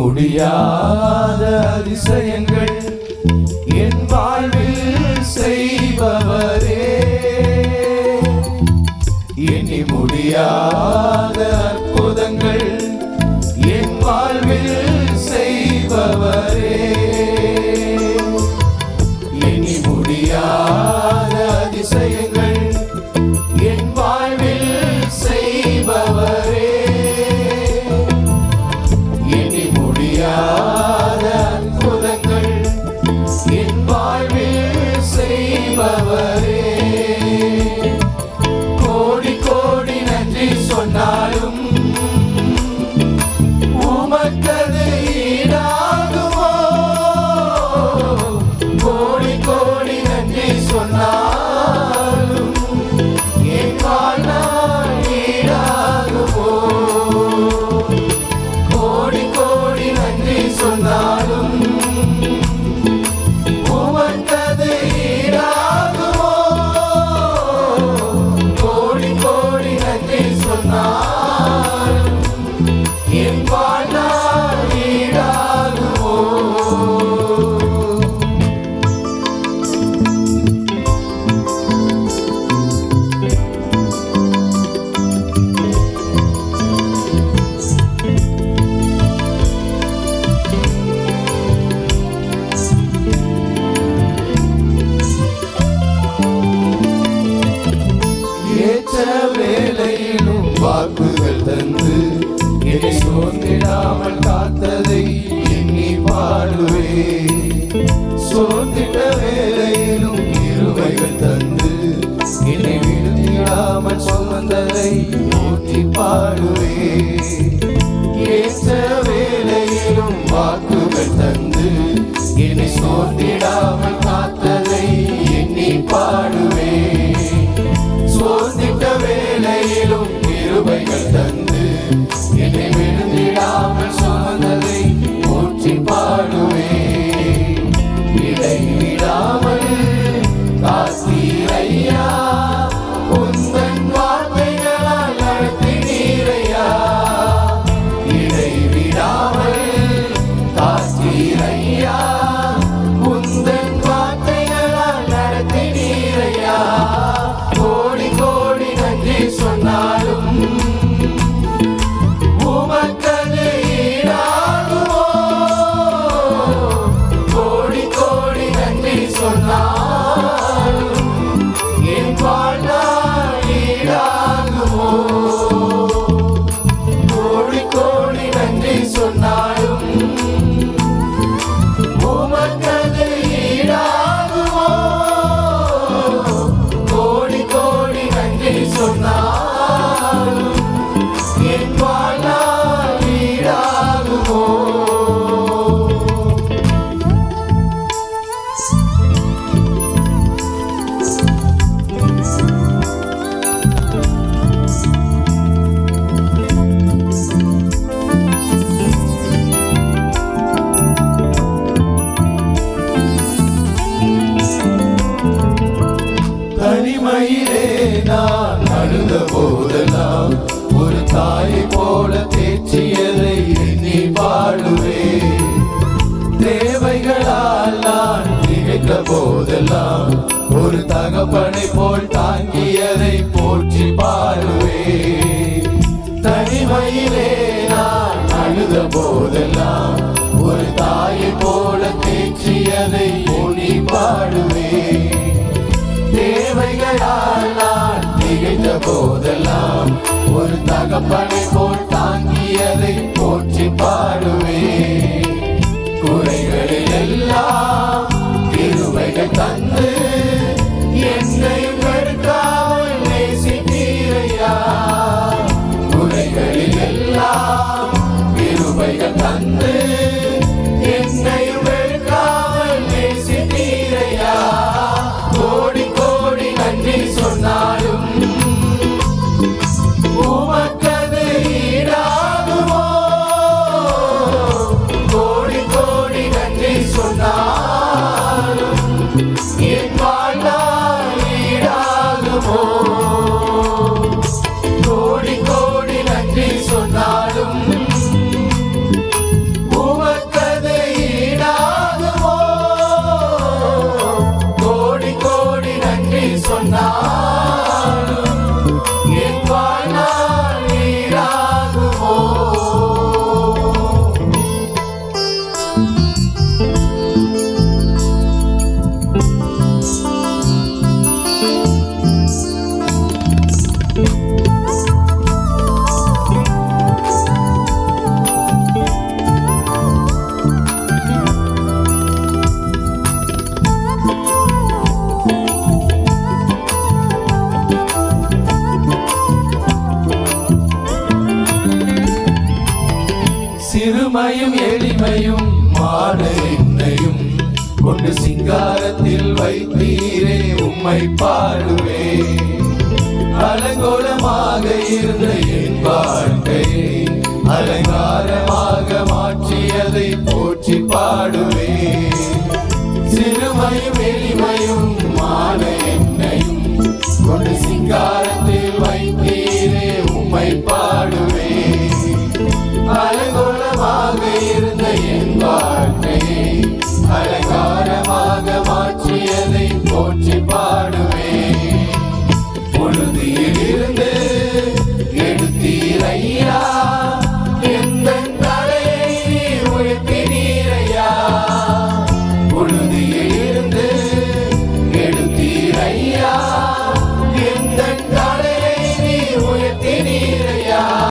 முடியாத அதிசயங்கள் என் வாழ்வில் செய்பவரே. எண்ணி முடியாது ஆண்டுவே சோர்ந்திட்ட வேலையிலும் இருவைகள் தந்து என்னை விடுதிடாமல் சுமந்ததை போற்றி பாடுவே. கேச வேலையிலும் வாக்குகள் தந்து என்னை சோர்ந்திடாமல் 존나. கரங்களால் நான் திகைத்த போதெல்லாம் ஒரு தகப்பனை போல் தாங்கியதை போற்றி பாடுவே தனிமையிலே நான் அழுத போதெல்லாம் ஒரு தாயை போல தேற்றியதை ஒளி பாடுவே தேவைகளால் நான் திகைத்த போதெல்லாம் ஒரு தகப்பனை போல் தாங்கியதை சிறுமையும் எளிமையும் மாடு என்னையும் கொண்டு சிங்காரத்தில் வைத்தீரே உம்மை பாடுவே. அலங்கோலமாக இருந்த என் வாழ்க்கை அலங்காரமாக மாற்றியதை போற்றி பாடுவே. இருந்த என் வாழ்க்கையை